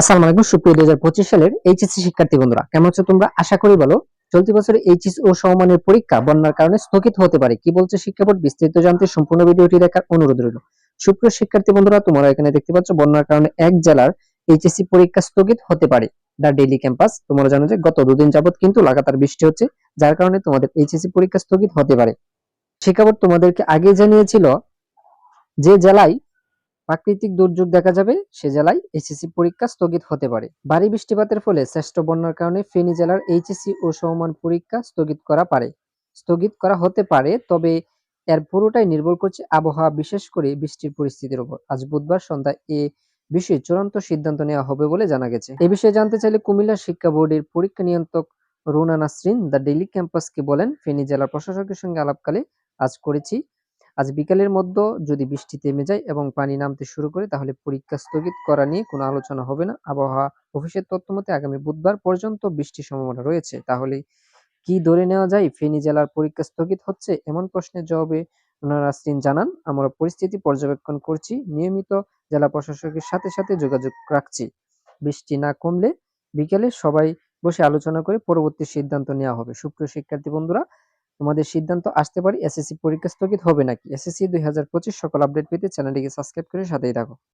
আসসালামু আলাইকুম, সুপ্রিয় হাজার পঁচিশ সালের শিক্ষার্থী বন্ধুরা, কেমন আছো তোমরা? আশা করি বলো চলতি এইচএস ও সমমানের পরীক্ষা বন্যার কারণে স্থগিত হতে পারে। কি বলছে শিক্ষা বোর্ড? বিস্তারিত জানতে সম্পূর্ণ ভিডিওটি দেখার অনুরোধ রইল। সুপ্রিয় শিক্ষার্থী বন্ধুরা, তোমরা এখানে দেখতে পাচ্ছ বন্যার কারণে এক জেলার এইচএসসি পরীক্ষা স্থগিত হতে পারে দা ডেইলি ক্যাম্পাস। তোমরা জানো যে গত দুদিন যাবত কিন্তু লাগাতার বৃষ্টি হচ্ছে, যার কারণে তোমাদের এইচএসসি পরীক্ষা স্থগিত হতে পারে। শিক্ষা বোর্ড তোমাদেরকে আগে জানিয়েছিল যে জেলায় প্রাকৃতিক দুর্যোগ দেখা যাবে, সে জেলায় এইচএসসি পরীক্ষা স্থগিত হতে পারে। ভারী বৃষ্টিপাতের ফলে শ্রেষ্ঠ বন্যার কারণে ফেনী জেলার এইচএসসি ও সমমান পরীক্ষা স্থগিত করা পারে। স্থগিত করা হতে পারে, তবে এর পুরোটাই নির্ভর করছে আবহাওয়া, বিশেষ করে বৃষ্টির পরিস্থিতির উপর। আজ বুধবার সন্ধ্যায় এ বিষয়ে চূড়ান্ত সিদ্ধান্ত নেওয়া হবে বলে জানা গেছে। এ বিষয়ে জানতে চাইলে কুমিল্লা শিক্ষা বোর্ডের পরীক্ষা নিয়ন্ত্রক রুনা নাসরিন দ্য ডেইলি ক্যাম্পাসকে বলেন, ফেনী জেলার প্রশাসকের সঙ্গে আলাপকালে আজ করেছি আজ বিকালের মধ্যে যদি বৃষ্টি থেমে যায় এবং পানি নামতে শুরু করে, তাহলে পরীক্ষা স্থগিত করা নিয়ে কোনো আলোচনা হবে না। আবহাওয়া অফিসের তথ্য মতে, আগামী বুধবার পর্যন্ত বৃষ্টির সম্ভাবনা রয়েছে। তাহলে কি ধরে নেওয়া যায়, ফেনী জেলার পরীক্ষা স্থগিত হচ্ছে এমন প্রশ্নের জবাবে নাসরিন জানান। আমরা পরিস্থিতি পর্যবেক্ষণ করছি, নিয়মিত জেলা প্রশাসকের সাথে সাথে যোগাযোগ রাখছি। বৃষ্টি না কমলে বিকেলে সবাই বসে আলোচনা করে পরবর্তী সিদ্ধান্ত নেওয়া হবে। সুপ্রিয় শিক্ষার্থী বন্ধুরা তোমাদের সিদ্ধান্ত আসতে পারে। এসএসসি পরীক্ষা স্থগিত হবে নাকি? এসএসসি দুই হাজার পঁচিশ সকল আপডেট পেতে চ্যানেলটিকে সাবস্ক্রাইব করে সাথেই থাকো।